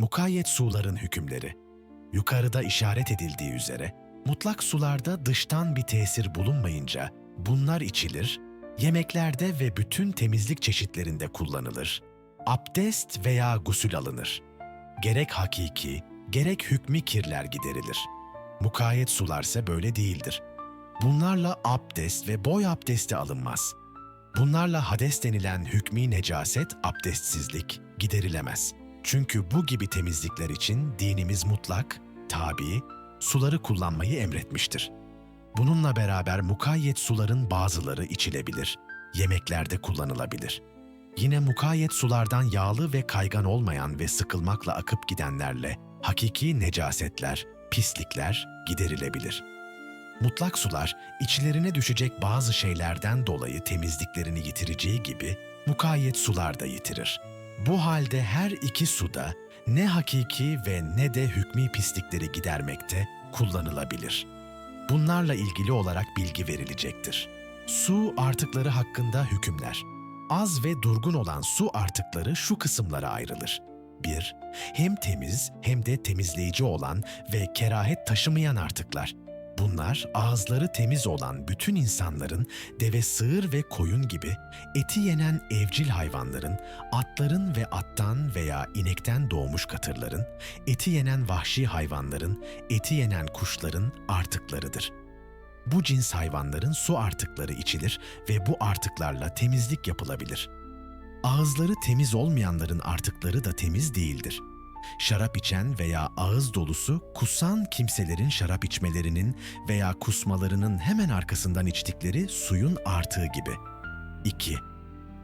Mukayyet suların hükümleri. Yukarıda işaret edildiği üzere, mutlak sularda dıştan bir tesir bulunmayınca bunlar içilir, yemeklerde ve bütün temizlik çeşitlerinde kullanılır. Abdest veya gusül alınır. Gerek hakiki, gerek hükmü kirler giderilir. Mukayyet sularsa böyle değildir. Bunlarla abdest ve boy abdesti alınmaz. Bunlarla hades denilen hükmü necaset, abdestsizlik giderilemez. Çünkü bu gibi temizlikler için dinimiz mutlak, tabi, suları kullanmayı emretmiştir. Bununla beraber mukayyet suların bazıları içilebilir, yemeklerde kullanılabilir. Yine mukayyet sulardan yağlı ve kaygan olmayan ve sıkılmakla akıp gidenlerle hakiki necasetler, pislikler giderilebilir. Mutlak sular içlerine düşecek bazı şeylerden dolayı temizliklerini yitireceği gibi mukayyet sular da yitirir. Bu halde her iki suda ne hakiki ve ne de hükmü pislikleri gidermekte kullanılabilir. Bunlarla ilgili olarak bilgi verilecektir. Su artıkları hakkında hükümler. Az ve durgun olan su artıkları şu kısımlara ayrılır. 1. Hem temiz hem de temizleyici olan ve kerahet taşımayan artıklar. Bunlar ağızları temiz olan bütün insanların deve, sığır ve koyun gibi eti yenen evcil hayvanların, atların ve attan veya inekten doğmuş katırların, eti yenen vahşi hayvanların, eti yenen kuşların artıklarıdır. Bu cins hayvanların su artıkları içilir ve bu artıklarla temizlik yapılabilir. Ağızları temiz olmayanların artıkları da temiz değildir. Şarap içen veya ağız dolusu kusan kimselerin şarap içmelerinin veya kusmalarının hemen arkasından içtikleri suyun artığı gibi. 2.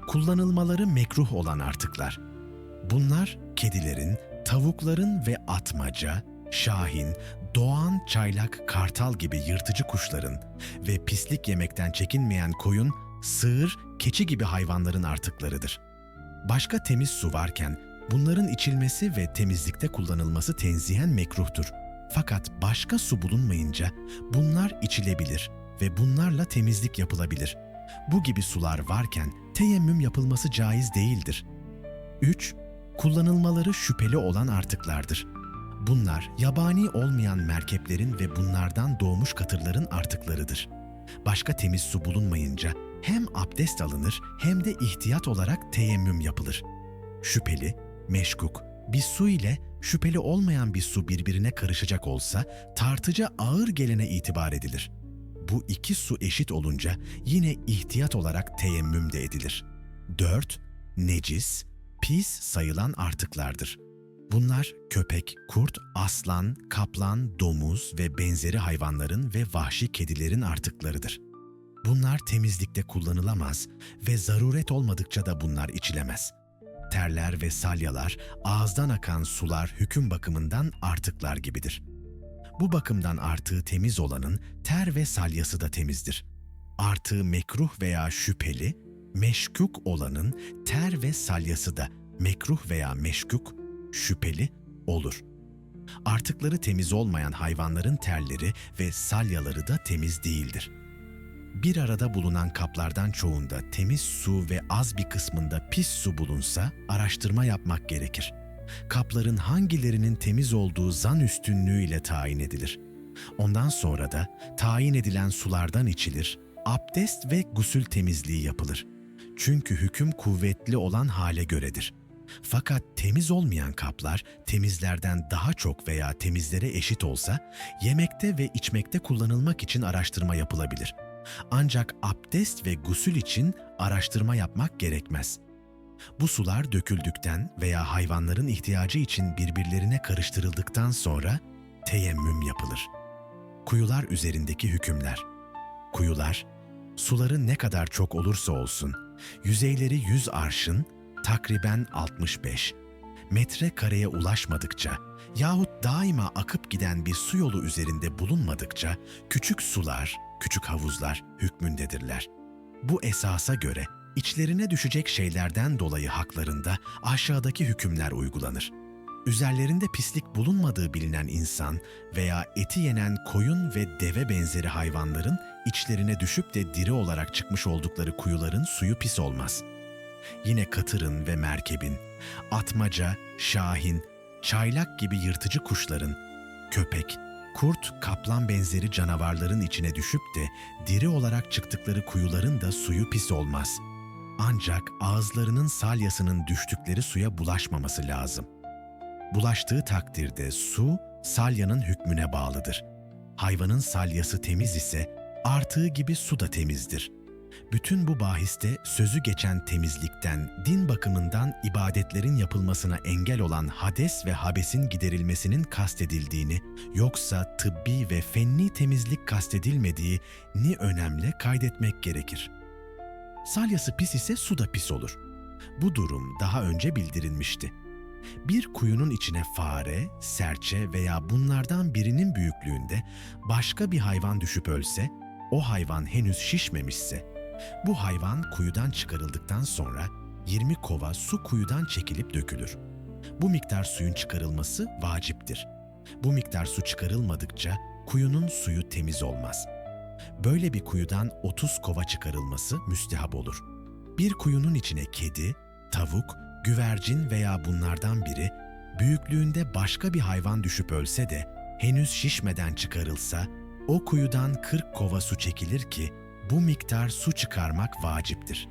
Kullanılmaları mekruh olan artıklar. Bunlar kedilerin, tavukların ve atmaca, şahin, doğan, çaylak, kartal gibi yırtıcı kuşların ve pislik yemekten çekinmeyen koyun, sığır, keçi gibi hayvanların artıklarıdır. Başka temiz su varken bunların içilmesi ve temizlikte kullanılması tenzihen mekruhtur. Fakat başka su bulunmayınca bunlar içilebilir ve bunlarla temizlik yapılabilir. Bu gibi sular varken teyemmüm yapılması caiz değildir. 3. Kullanılmaları şüpheli olan artıklardır. Bunlar yabani olmayan merkeplerin ve bunlardan doğmuş katırların artıklarıdır. Başka temiz su bulunmayınca hem abdest alınır hem de ihtiyat olarak teyemmüm yapılır. Şüpheli, meşkuk, bir su ile şüpheli olmayan bir su birbirine karışacak olsa tartıca ağır gelene itibar edilir. Bu iki su eşit olunca yine ihtiyat olarak teyemmüm de edilir. 4. Necis, pis sayılan artıklardır. Bunlar köpek, kurt, aslan, kaplan, domuz ve benzeri hayvanların ve vahşi kedilerin artıklarıdır. Bunlar temizlikte kullanılamaz ve zaruret olmadıkça da bunlar içilemez. Terler ve salyalar, ağızdan akan sular hüküm bakımından artıklar gibidir. Bu bakımdan artığı temiz olanın ter ve salyası da temizdir. Artığı mekruh veya şüpheli, meşkuk olanın ter ve salyası da mekruh veya meşkuk, şüpheli olur. Artıkları temiz olmayan hayvanların terleri ve salyaları da temiz değildir. Bir arada bulunan kaplardan çoğunda temiz su ve az bir kısmında pis su bulunsa araştırma yapmak gerekir. Kapların hangilerinin temiz olduğu zan üstünlüğüyle tayin edilir. Ondan sonra da tayin edilen sulardan içilir, abdest ve gusül temizliği yapılır. Çünkü hüküm kuvvetli olan hale göredir. Fakat temiz olmayan kaplar temizlerden daha çok veya temizlere eşit olsa yemekte ve içmekte kullanılmak için araştırma yapılabilir. Ancak abdest ve gusül için araştırma yapmak gerekmez. Bu sular döküldükten veya hayvanların ihtiyacı için birbirlerine karıştırıldıktan sonra teyemmüm yapılır. Kuyular üzerindeki hükümler. Kuyular, suları ne kadar çok olursa olsun, yüzeyleri 100 arşın, takriben 65 metre kareye ulaşmadıkça yahut daima akıp giden bir su yolu üzerinde bulunmadıkça küçük sular, küçük havuzlar hükmündedirler. Bu esasa göre içlerine düşecek şeylerden dolayı haklarında aşağıdaki hükümler uygulanır. Üzerlerinde pislik bulunmadığı bilinen insan veya eti yenen koyun ve deve benzeri hayvanların içlerine düşüp de diri olarak çıkmış oldukları kuyuların suyu pis olmaz. Yine katırın ve merkebin, atmaca, şahin, çaylak gibi yırtıcı kuşların, köpek, kurt, kaplan benzeri canavarların içine düşüp de diri olarak çıktıkları kuyuların da suyu pis olmaz. Ancak ağızlarının salyasının düştükleri suya bulaşmaması lazım. Bulaştığı takdirde su salyanın hükmüne bağlıdır. Hayvanın salyası temiz ise artığı gibi su da temizdir. Bütün bu bahiste sözü geçen temizlikten, din bakımından ibadetlerin yapılmasına engel olan hades ve habesin giderilmesinin kastedildiğini, yoksa tıbbi ve fenni temizlik kastedilmediği ni önemli kaydetmek gerekir. Salyası pis ise su da pis olur. Bu durum daha önce bildirilmişti. Bir kuyunun içine fare, serçe veya bunlardan birinin büyüklüğünde başka bir hayvan düşüp ölse, o hayvan henüz şişmemişse, bu hayvan kuyudan çıkarıldıktan sonra 20 kova su kuyudan çekilip dökülür. Bu miktar suyun çıkarılması vaciptir. Bu miktar su çıkarılmadıkça kuyunun suyu temiz olmaz. Böyle bir kuyudan 30 kova çıkarılması müstehap olur. Bir kuyunun içine kedi, tavuk, güvercin veya bunlardan biri büyüklüğünde başka bir hayvan düşüp ölse de henüz şişmeden çıkarılsa o kuyudan 40 kova su çekilir ki bu miktar su çıkarmak vaciptir.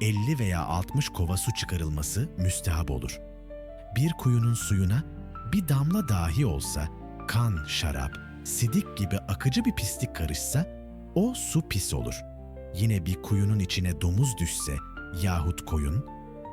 50 veya 60 kova su çıkarılması müstehap olur. Bir kuyunun suyuna bir damla dahi olsa kan, şarap, sidik gibi akıcı bir pislik karışsa o su pis olur. Yine bir kuyunun içine domuz düşse yahut koyun,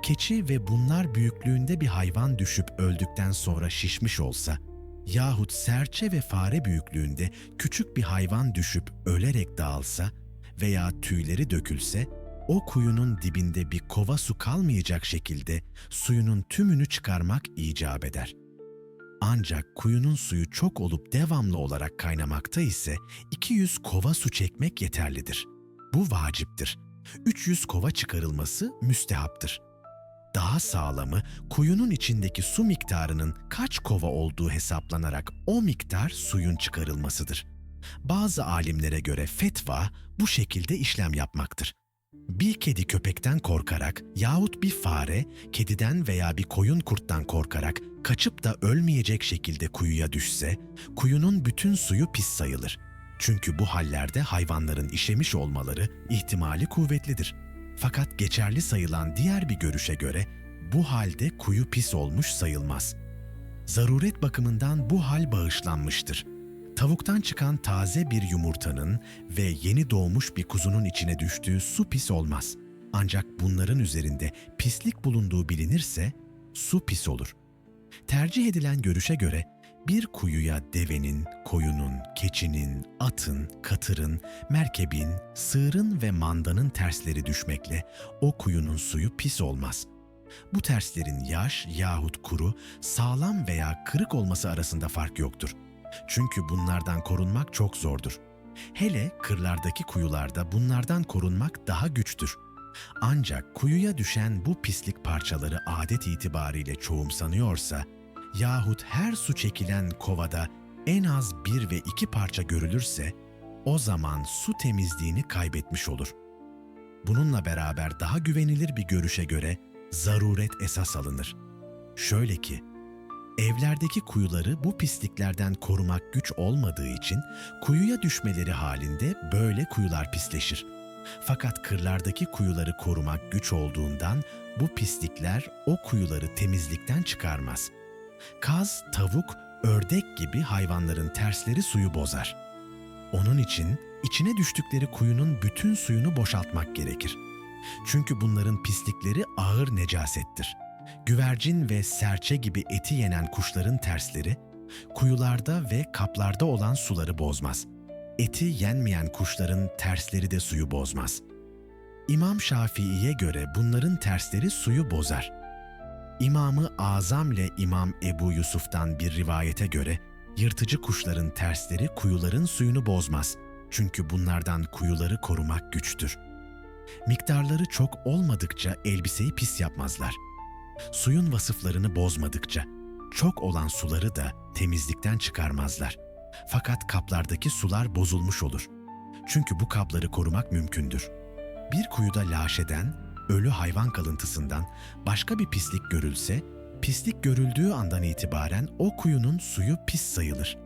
keçi ve bunlar büyüklüğünde bir hayvan düşüp öldükten sonra şişmiş olsa yahut serçe ve fare büyüklüğünde küçük bir hayvan düşüp ölerek dağılsa veya tüyleri dökülse, o kuyunun dibinde bir kova su kalmayacak şekilde suyunun tümünü çıkarmak icap eder. Ancak kuyunun suyu çok olup devamlı olarak kaynamakta ise 200 kova su çekmek yeterlidir. Bu vaciptir. 300 kova çıkarılması müstehaptır. Daha sağlamı kuyunun içindeki su miktarının kaç kova olduğu hesaplanarak o miktar suyun çıkarılmasıdır. Bazı alimlere göre fetva bu şekilde işlem yapmaktır. Bir kedi köpekten korkarak yahut bir fare kediden veya bir koyun kurttan korkarak kaçıp da ölmeyecek şekilde kuyuya düşse, kuyunun bütün suyu pis sayılır. Çünkü bu hallerde hayvanların işemiş olmaları ihtimali kuvvetlidir. Fakat geçerli sayılan diğer bir görüşe göre bu halde kuyu pis olmuş sayılmaz. Zaruret bakımından bu hal bağışlanmıştır. Tavuktan çıkan taze bir yumurtanın ve yeni doğmuş bir kuzunun içine düştüğü su pis olmaz. Ancak bunların üzerinde pislik bulunduğu bilinirse su pis olur. Tercih edilen görüşe göre bir kuyuya devenin, koyunun, keçinin, atın, katırın, merkebin, sığırın ve mandanın tersleri düşmekle o kuyunun suyu pis olmaz. Bu terslerin yaş yahut kuru, sağlam veya kırık olması arasında fark yoktur. Çünkü bunlardan korunmak çok zordur. Hele kırlardaki kuyularda bunlardan korunmak daha güçtür. Ancak kuyuya düşen bu pislik parçaları adet itibariyle çoğumsanıyorsa yahut her su çekilen kovada en az bir ve iki parça görülürse o zaman su temizliğini kaybetmiş olur. Bununla beraber daha güvenilir bir görüşe göre zaruret esas alınır. Şöyle ki, Evlerdeki kuyuları bu pisliklerden korumak güç olmadığı için kuyuya düşmeleri halinde böyle kuyular pisleşir. Fakat kırlardaki kuyuları korumak güç olduğundan bu pislikler o kuyuları temizlikten çıkarmaz. Kaz, tavuk, ördek gibi hayvanların tersleri suyu bozar. Onun için içine düştükleri kuyunun bütün suyunu boşaltmak gerekir. Çünkü bunların pislikleri ağır necasettir güvercin ve serçe gibi eti yenen kuşların tersleri, kuyularda ve kaplarda olan suları bozmaz. Eti yenmeyen kuşların tersleri de suyu bozmaz. İmam Şafii'ye göre bunların tersleri suyu bozar. İmamı Azam ile İmam Ebu Yusuf'tan bir rivayete göre yırtıcı kuşların tersleri kuyuların suyunu bozmaz. Çünkü bunlardan kuyuları korumak güçtür. Miktarları çok olmadıkça elbiseyi pis yapmazlar.'' Suyun vasıflarını bozmadıkça çok olan suları da temizlikten çıkarmazlar. Fakat kaplardaki sular bozulmuş olur. Çünkü bu kapları korumak mümkündür. Bir kuyuda laşeden, ölü hayvan kalıntısından başka bir pislik görülse, Pislik görüldüğü andan itibaren o kuyunun suyu pis sayılır.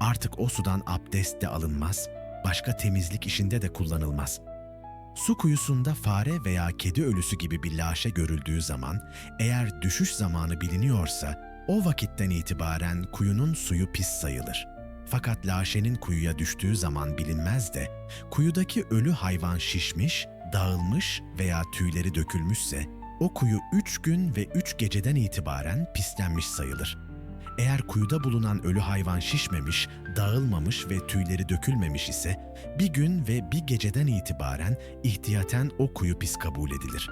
Artık o sudan abdest de alınmaz, başka temizlik işinde de kullanılmaz. Su kuyusunda fare veya kedi ölüsü gibi bir laşe görüldüğü zaman eğer düşüş zamanı biliniyorsa o vakitten itibaren kuyunun suyu pis sayılır. Fakat laşenin kuyuya düştüğü zaman bilinmez de kuyudaki ölü hayvan şişmiş, dağılmış veya tüyleri dökülmüşse o kuyu üç gün ve üç geceden itibaren pislenmiş sayılır. Eğer kuyuda bulunan ölü hayvan şişmemiş, dağılmamış ve tüyleri dökülmemiş ise bir gün ve bir geceden itibaren ihtiyaten o kuyu pis kabul edilir.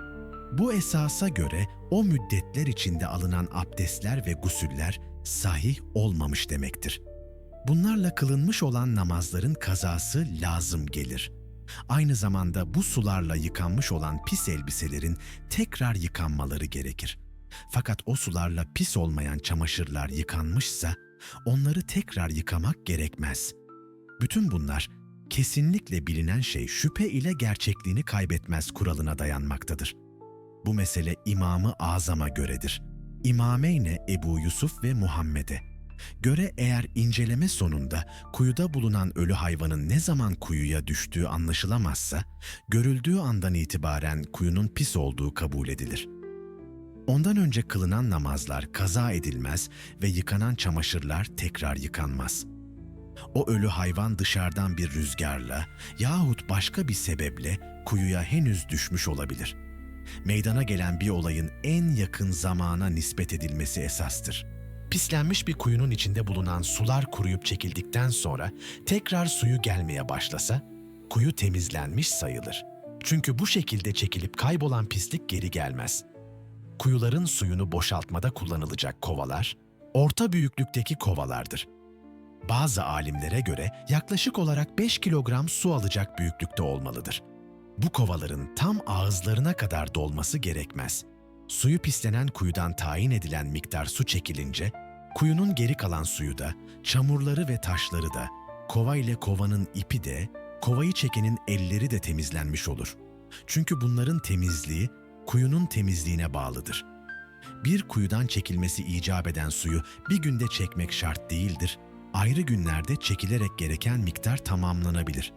Bu esasa göre o müddetler içinde alınan abdestler ve gusüller sahih olmamış demektir. Bunlarla kılınmış olan namazların kazası lazım gelir. Aynı zamanda bu sularla yıkanmış olan pis elbiselerin tekrar yıkanmaları gerekir. Fakat o sularla pis olmayan çamaşırlar yıkanmışsa onları tekrar yıkamak gerekmez. Bütün bunlar kesinlikle bilinen şey şüphe ile gerçekliğini kaybetmez kuralına dayanmaktadır. Bu mesele İmamı Azam'a göredir. İmameyne Ebu Yusuf ve Muhammed'e göre eğer inceleme sonunda kuyuda bulunan ölü hayvanın ne zaman kuyuya düştüğü anlaşılamazsa, görüldüğü andan itibaren kuyunun pis olduğu kabul edilir. Ondan önce kılınan namazlar kaza edilmez ve yıkanan çamaşırlar tekrar yıkanmaz. O ölü hayvan dışarıdan bir rüzgarla yahut başka bir sebeple kuyuya henüz düşmüş olabilir. Meydana gelen bir olayın en yakın zamana nispet edilmesi esastır. Pislenmiş bir kuyunun içinde bulunan sular kuruyup çekildikten sonra tekrar suyu gelmeye başlasa, kuyu temizlenmiş sayılır. Çünkü bu şekilde çekilip kaybolan pislik geri gelmez. Kuyuların suyunu boşaltmada kullanılacak kovalar, orta büyüklükteki kovalardır. Bazı alimlere göre yaklaşık olarak 5 kilogram su alacak büyüklükte olmalıdır. Bu kovaların tam ağızlarına kadar dolması gerekmez. Suyu pislenen kuyudan tayin edilen miktar su çekilince, kuyunun geri kalan suyu da, çamurları ve taşları da, kova ile kovanın ipi de, kovayı çekenin elleri de temizlenmiş olur. Çünkü bunların temizliği, kuyunun temizliğine bağlıdır. Bir kuyudan çekilmesi icap eden suyu bir günde çekmek şart değildir. Ayrı günlerde çekilerek gereken miktar tamamlanabilir.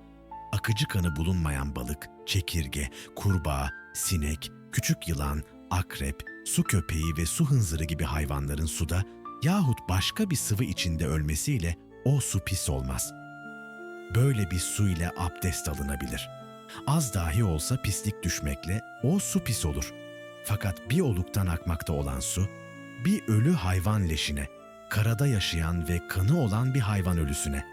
Akıcı kanı bulunmayan balık, çekirge, kurbağa, sinek, küçük yılan, akrep, su köpeği ve su hınzırı gibi hayvanların suda yahut başka bir sıvı içinde ölmesiyle o su pis olmaz. Böyle bir su ile abdest alınabilir. Az dahi olsa pislik düşmekle o su pis olur. Fakat bir oluktan akmakta olan su, bir ölü hayvan leşine, karada yaşayan ve kanı olan bir hayvan ölüsüne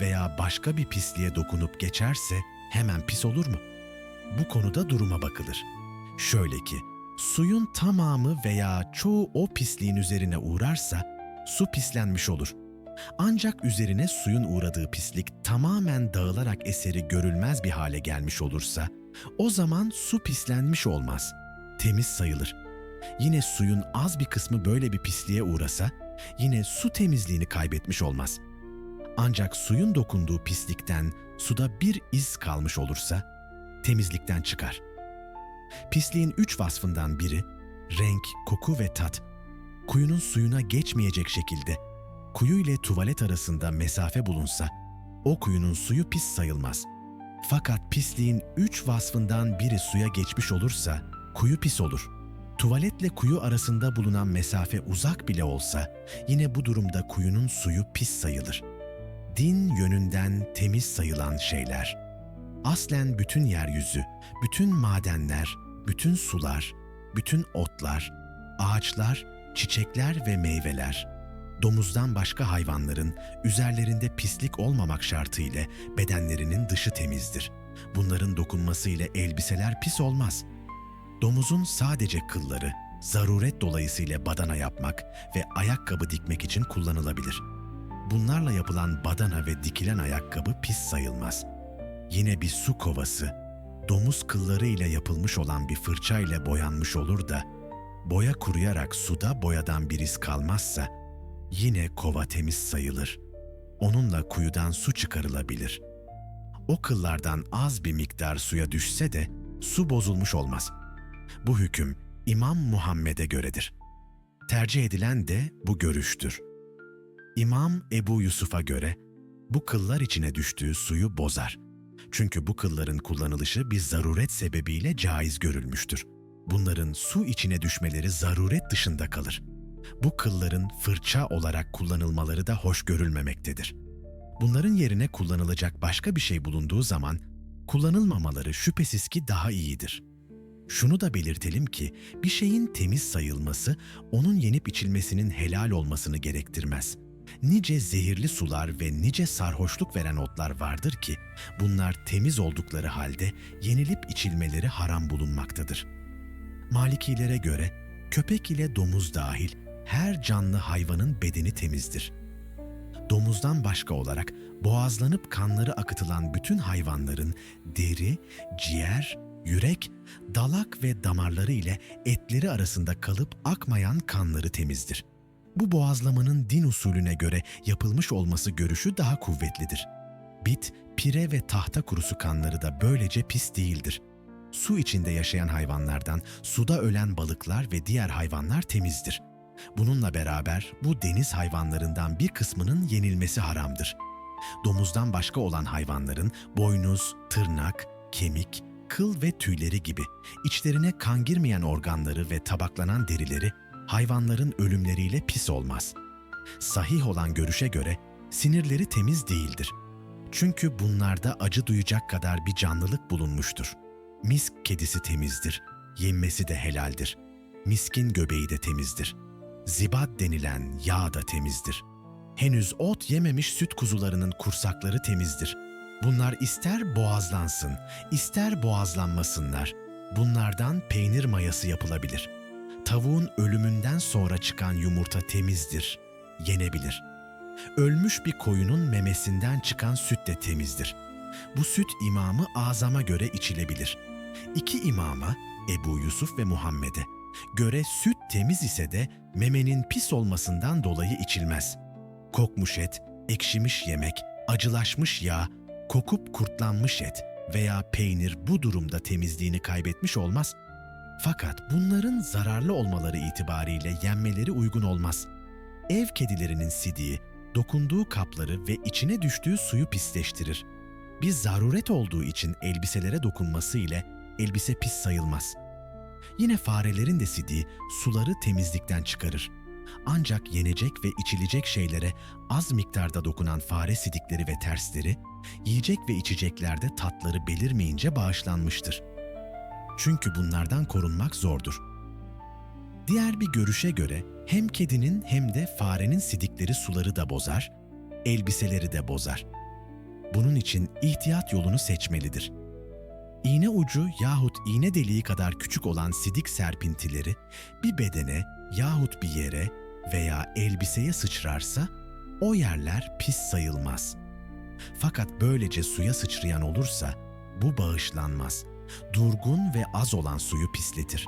veya başka bir pisliğe dokunup geçerse hemen pis olur mu? Bu konuda duruma bakılır. Şöyle ki, suyun tamamı veya çoğu o pisliğin üzerine uğrarsa su pislenmiş olur. Ancak üzerine suyun uğradığı pislik tamamen dağılarak eseri görülmez bir hale gelmiş olursa o zaman su pislenmiş olmaz. Temiz sayılır. Yine suyun az bir kısmı böyle bir pisliğe uğrasa yine su temizliğini kaybetmiş olmaz. Ancak suyun dokunduğu pislikten suda bir iz kalmış olursa temizlikten çıkar. Pisliğin üç vasfından biri renk, koku ve tat. Kuyunun suyuna geçmeyecek şekilde kuyu ile tuvalet arasında mesafe bulunsa o kuyunun suyu pis sayılmaz. Fakat pisliğin üç vasfından biri suya geçmiş olursa kuyu pis olur. Tuvaletle kuyu arasında bulunan mesafe uzak bile olsa yine bu durumda kuyunun suyu pis sayılır. Din yönünden temiz sayılan şeyler. Aslen bütün yeryüzü, bütün madenler, bütün sular, bütün otlar, ağaçlar, çiçekler ve meyveler, domuzdan başka hayvanların üzerlerinde pislik olmamak şartıyla bedenlerinin dışı temizdir. Bunların dokunmasıyla elbiseler pis olmaz. Domuzun sadece kılları, zaruret dolayısıyla badana yapmak ve ayakkabı dikmek için kullanılabilir. Bunlarla yapılan badana ve dikilen ayakkabı pis sayılmaz. Yine bir su kovası, domuz kılları ile yapılmış olan bir fırça ile boyanmış olur da, boya kuruyarak suda boyadan bir iz kalmazsa, yine kova temiz sayılır. Onunla kuyudan su çıkarılabilir. O kıllardan az bir miktar suya düşse de su bozulmuş olmaz. Bu hüküm İmam Muhammed'e göredir. Tercih edilen de bu görüştür. İmam Ebu Yusuf'a göre bu kıllar içine düştüğü suyu bozar. Çünkü bu kılların kullanılışı bir zaruret sebebiyle caiz görülmüştür. Bunların su içine düşmeleri zaruret dışında kalır. Bu kılların fırça olarak kullanılmaları da hoş görülmemektedir. Bunların yerine kullanılacak başka bir şey bulunduğu zaman kullanılmamaları şüphesiz ki daha iyidir. Şunu da belirtelim ki bir şeyin temiz sayılması onun yenip içilmesinin helal olmasını gerektirmez. Nice zehirli sular ve nice sarhoşluk veren otlar vardır ki bunlar temiz oldukları halde yenilip içilmeleri haram bulunmaktadır. Malikilere göre köpek ile domuz dahil her canlı hayvanın bedeni temizdir. Domuzdan başka olarak boğazlanıp kanları akıtılan bütün hayvanların deri, ciğer, yürek, dalak ve damarları ile etleri arasında kalıp akmayan kanları temizdir. Bu boğazlamanın din usulüne göre yapılmış olması görüşü daha kuvvetlidir. Bit, pire ve tahta kurusu kanları da böylece pis değildir. Su içinde yaşayan hayvanlardan suda ölen balıklar ve diğer hayvanlar temizdir. Bununla beraber bu deniz hayvanlarından bir kısmının yenilmesi haramdır. Domuzdan başka olan hayvanların boynuz, tırnak, kemik, kıl ve tüyleri gibi içlerine kan girmeyen organları ve tabaklanan derileri hayvanların ölümleriyle pis olmaz. Sahih olan görüşe göre sinirleri temiz değildir. Çünkü bunlarda acı duyacak kadar bir canlılık bulunmuştur. Misk kedisi temizdir, yenmesi de helaldir. Miskin göbeği de temizdir. Zibat denilen yağ da temizdir. Henüz ot yememiş süt kuzularının kursakları temizdir. Bunlar ister boğazlansın, ister boğazlanmasınlar. Bunlardan peynir mayası yapılabilir. Tavuğun ölümünden sonra çıkan yumurta temizdir, yenebilir. Ölmüş bir koyunun memesinden çıkan süt de temizdir. Bu süt imamı azama göre içilebilir. İki imama, Ebu Yusuf ve Muhammed'e göre süt temiz ise de memenin pis olmasından dolayı içilmez. Kokmuş et, ekşimiş yemek, acılaşmış yağ, kokup kurtlanmış et veya peynir bu durumda temizliğini kaybetmiş olmaz. Fakat bunların zararlı olmaları itibariyle yenmeleri uygun olmaz. Ev kedilerinin sidiği, dokunduğu kapları ve içine düştüğü suyu pisleştirir. Bir zaruret olduğu için elbiselere dokunması ile elbise pis sayılmaz. Yine farelerin de sidiği suları temizlikten çıkarır. Ancak yenecek ve içilecek şeylere az miktarda dokunan fare sidikleri ve tersleri, yiyecek ve içeceklerde tatları belirmeyince bağışlanmıştır. Çünkü bunlardan korunmak zordur. Diğer bir görüşe göre hem kedinin hem de farenin sidikleri suları da bozar, elbiseleri de bozar. Bunun için ihtiyat yolunu seçmelidir. İğne ucu yahut iğne deliği kadar küçük olan sidik serpintileri bir bedene yahut bir yere veya elbiseye sıçrarsa o yerler pis sayılmaz. Fakat böylece suya sıçrayan olursa bu bağışlanmaz. Durgun ve az olan suyu pisletir.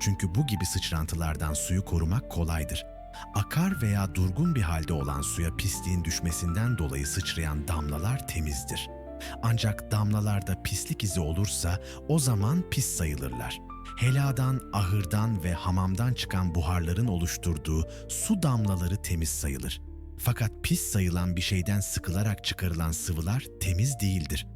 Çünkü bu gibi sıçrantılardan suyu korumak kolaydır. Akar veya durgun bir halde olan suya pisliğin düşmesinden dolayı sıçrayan damlalar temizdir. Ancak damlalarda pislik izi olursa o zaman pis sayılırlar. Heladan, ahırdan ve hamamdan çıkan buharların oluşturduğu su damlaları temiz sayılır. Fakat pis sayılan bir şeyden sıkılarak çıkarılan sıvılar temiz değildir.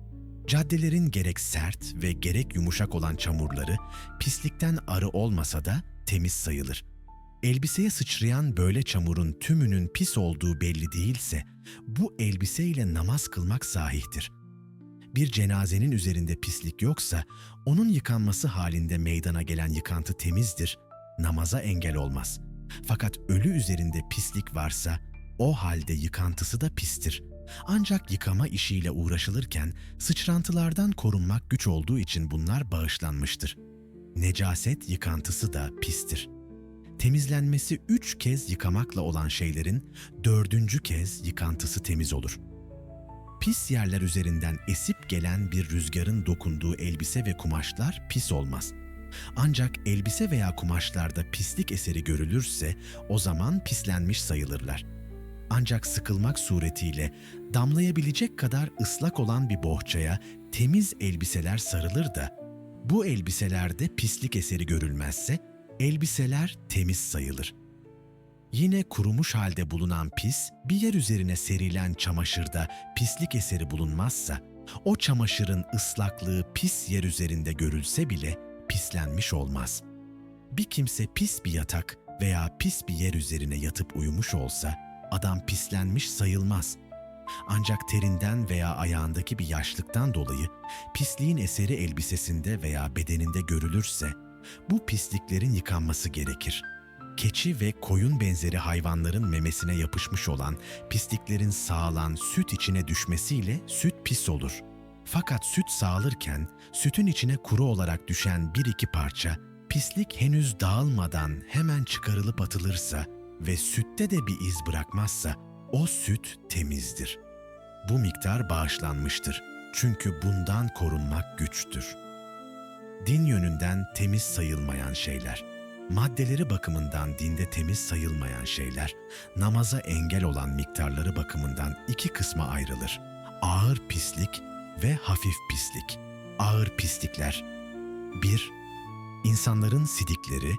Caddelerin gerek sert ve gerek yumuşak olan çamurları pislikten arı olmasa da temiz sayılır. Elbiseye sıçrayan böyle çamurun tümünün pis olduğu belli değilse bu elbiseyle namaz kılmak sahihtir. Bir cenazenin üzerinde pislik yoksa onun yıkanması halinde meydana gelen yıkantı temizdir, namaza engel olmaz. Fakat ölü üzerinde pislik varsa o halde yıkantısı da pistir. Ancak yıkama işiyle uğraşılırken sıçrantılardan korunmak güç olduğu için bunlar bağışlanmıştır. Necaset yıkantısı da pistir. Temizlenmesi üç kez yıkamakla olan şeylerin dördüncü kez yıkantısı temiz olur. Pis yerler üzerinden esip gelen bir rüzgarın dokunduğu elbise ve kumaşlar pis olmaz. Ancak elbise veya kumaşlarda pislik eseri görülürse o zaman pislenmiş sayılırlar. Ancak sıkılmak suretiyle damlayabilecek kadar ıslak olan bir bohçaya temiz elbiseler sarılır da bu elbiselerde pislik eseri görülmezse elbiseler temiz sayılır. Yine kurumuş halde bulunan pis, bir yer üzerine serilen çamaşırda pislik eseri bulunmazsa, o çamaşırın ıslaklığı pis yer üzerinde görülse bile pislenmiş olmaz. Bir kimse pis bir yatak veya pis bir yer üzerine yatıp uyumuş olsa, adam pislenmiş sayılmaz. Ancak terinden veya ayağındaki bir yaşlıktan dolayı pisliğin eseri elbisesinde veya bedeninde görülürse, bu pisliklerin yıkanması gerekir. Keçi ve koyun benzeri hayvanların memesine yapışmış olan pisliklerin sağılan süt içine düşmesiyle süt pis olur. Fakat süt sağılırken sütün içine kuru olarak düşen bir iki parça pislik henüz dağılmadan hemen çıkarılıp atılırsa ve sütte de bir iz bırakmazsa o süt temizdir. Bu miktar bağışlanmıştır. Çünkü bundan korunmak güçtür. Din yönünden temiz sayılmayan şeyler, maddeleri bakımından dinde temiz sayılmayan şeyler, namaza engel olan miktarları bakımından iki kısma ayrılır. Ağır pislik ve hafif pislik. Ağır pislikler 1. İnsanların sidikleri,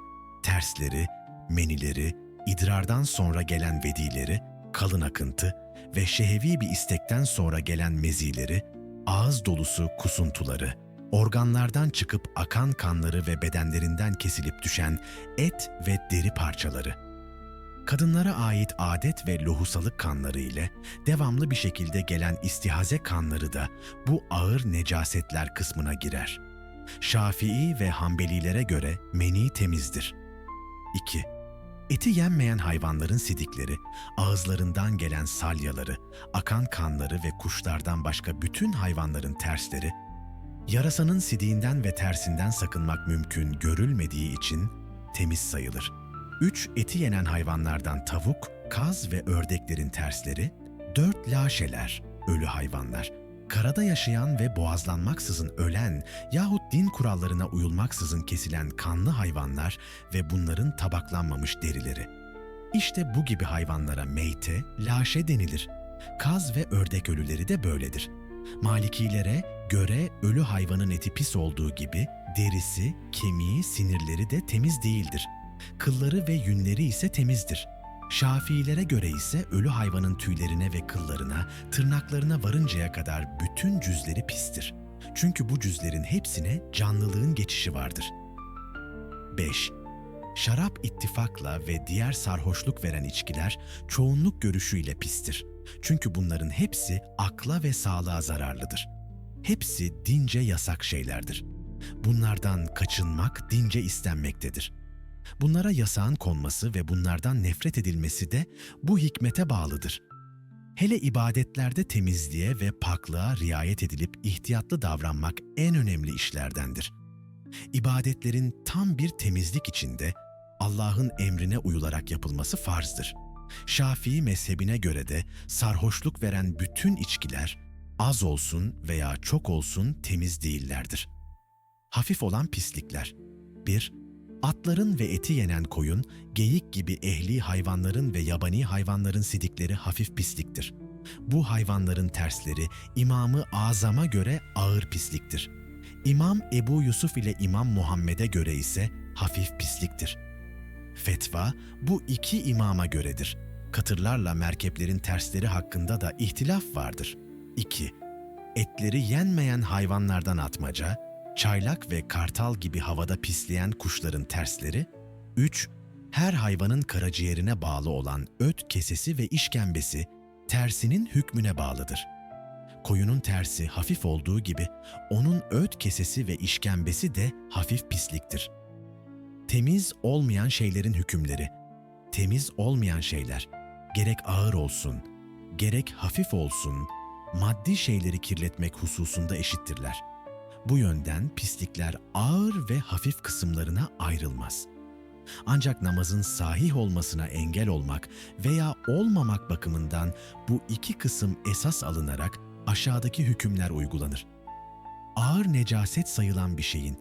tersleri, menileri, idrardan sonra gelen vedileri, kalın akıntı ve şehevi bir istekten sonra gelen mezileri, ağız dolusu kusuntuları, organlardan çıkıp akan kanları ve bedenlerinden kesilip düşen et ve deri parçaları, kadınlara ait adet ve lohusalık kanları ile devamlı bir şekilde gelen istihaze kanları da bu ağır necasetler kısmına girer. Şafii ve Hanbelilere göre meni temizdir. 2. Eti yenmeyen hayvanların sidikleri, ağızlarından gelen salyaları, akan kanları ve kuşlardan başka bütün hayvanların tersleri, yarasanın sidiğinden ve tersinden sakınmak mümkün görülmediği için temiz sayılır. 3. Eti yenen hayvanlardan tavuk, kaz ve ördeklerin tersleri, 4. Laşeler, ölü hayvanlar, karada yaşayan ve boğazlanmaksızın ölen yahut din kurallarına uyulmaksızın kesilen kanlı hayvanlar ve bunların tabaklanmamış derileri. İşte bu gibi hayvanlara meyte, laşe denilir. Kaz ve ördek ölüleri de böyledir. Malikilere göre ölü hayvanın eti pis olduğu gibi derisi, kemiği, sinirleri de temiz değildir. Kılları ve yünleri ise temizdir. Şafiilere göre ise ölü hayvanın tüylerine ve kıllarına, tırnaklarına varıncaya kadar bütün cüzleri pistir. Çünkü bu cüzlerin hepsine canlılığın geçişi vardır. 5. Şarap ittifakla ve diğer sarhoşluk veren içkiler çoğunluk görüşüyle pistir. Çünkü bunların hepsi akla ve sağlığa zararlıdır. Hepsi dince yasak şeylerdir. Bunlardan kaçınmak dince istenmektedir. Bunlara yasağın konması ve bunlardan nefret edilmesi de bu hikmete bağlıdır. Hele ibadetlerde temizliğe ve paklığa riayet edilip ihtiyatlı davranmak en önemli işlerdendir. İbadetlerin tam bir temizlik içinde Allah'ın emrine uyularak yapılması farzdır. Şafii mezhebine göre de sarhoşluk veren bütün içkiler az olsun veya çok olsun temiz değillerdir. Hafif olan pislikler 1. Atların ve eti yenen koyun, geyik gibi ehli hayvanların ve yabani hayvanların sidikleri hafif pisliktir. Bu hayvanların tersleri İmamı Azam'a göre ağır pisliktir. İmam Ebu Yusuf ile İmam Muhammed'e göre ise hafif pisliktir. Fetva bu iki imama göredir. Katırlarla merkeplerin tersleri hakkında da ihtilaf vardır. 2. Etleri yenmeyen hayvanlardan atmaca, çaylak ve kartal gibi havada pisleyen kuşların tersleri, 3. Her hayvanın karaciğerine bağlı olan öt kesesi ve işkembesi tersinin hükmüne bağlıdır. Koyunun tersi hafif olduğu gibi onun öt kesesi ve işkembesi de hafif pisliktir. Temiz olmayan şeylerin hükümleri, temiz olmayan şeyler gerek ağır olsun, gerek hafif olsun, maddi şeyleri kirletmek hususunda eşittirler. Bu yönden pislikler ağır ve hafif kısımlarına ayrılmaz. Ancak namazın sahih olmasına engel olmak veya olmamak bakımından bu iki kısım esas alınarak aşağıdaki hükümler uygulanır. Ağır necaset sayılan bir şeyin,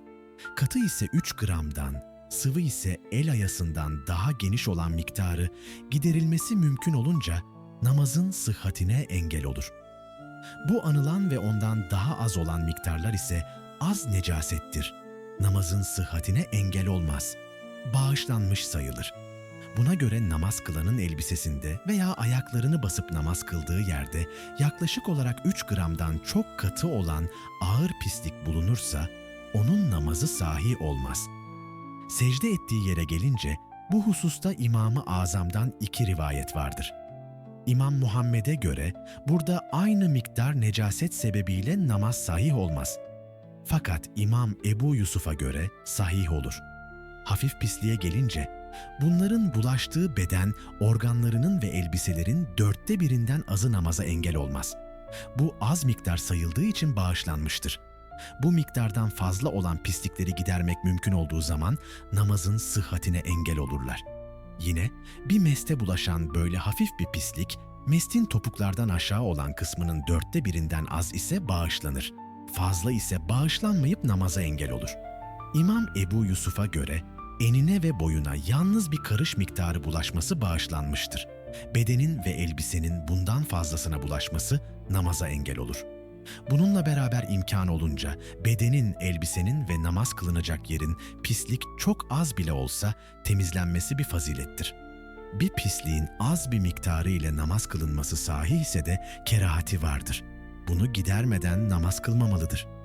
katı ise 3 gramdan, sıvı ise el ayasından daha geniş olan miktarı giderilmesi mümkün olunca namazın sıhhatine engel olur. Bu anılan ve ondan daha az olan miktarlar ise az necasettir. Namazın sıhhatine engel olmaz. Bağışlanmış sayılır. Buna göre namaz kılanın elbisesinde veya ayaklarını basıp namaz kıldığı yerde yaklaşık olarak 3 gramdan çok katı olan ağır pislik bulunursa onun namazı sahi olmaz. Secde ettiği yere gelince bu hususta İmam-ı Azam'dan iki rivayet vardır. İmam Muhammed'e göre burada aynı miktar necaset sebebiyle namaz sahih olmaz. Fakat İmam Ebu Yusuf'a göre sahih olur. Hafif pisliğe gelince bunların bulaştığı beden organlarının ve elbiselerin dörtte birinden azı namaza engel olmaz. Bu az miktar sayıldığı için bağışlanmıştır. Bu miktardan fazla olan pislikleri gidermek mümkün olduğu zaman namazın sıhhatine engel olurlar. Yine bir meste bulaşan böyle hafif bir pislik, mestin topuklardan aşağı olan kısmının dörtte birinden az ise bağışlanır. Fazla ise bağışlanmayıp namaza engel olur. İmam Ebu Yusuf'a göre enine ve boyuna yalnız bir karış miktarı bulaşması bağışlanmıştır. Bedenin ve elbisenin bundan fazlasına bulaşması namaza engel olur. Bununla beraber imkan olunca bedenin, elbisenin ve namaz kılınacak yerin pislik çok az bile olsa temizlenmesi bir fazilettir. Bir pisliğin az bir miktarı ile namaz kılınması sahih ise de kerahati vardır. Bunu gidermeden namaz kılmamalıdır.''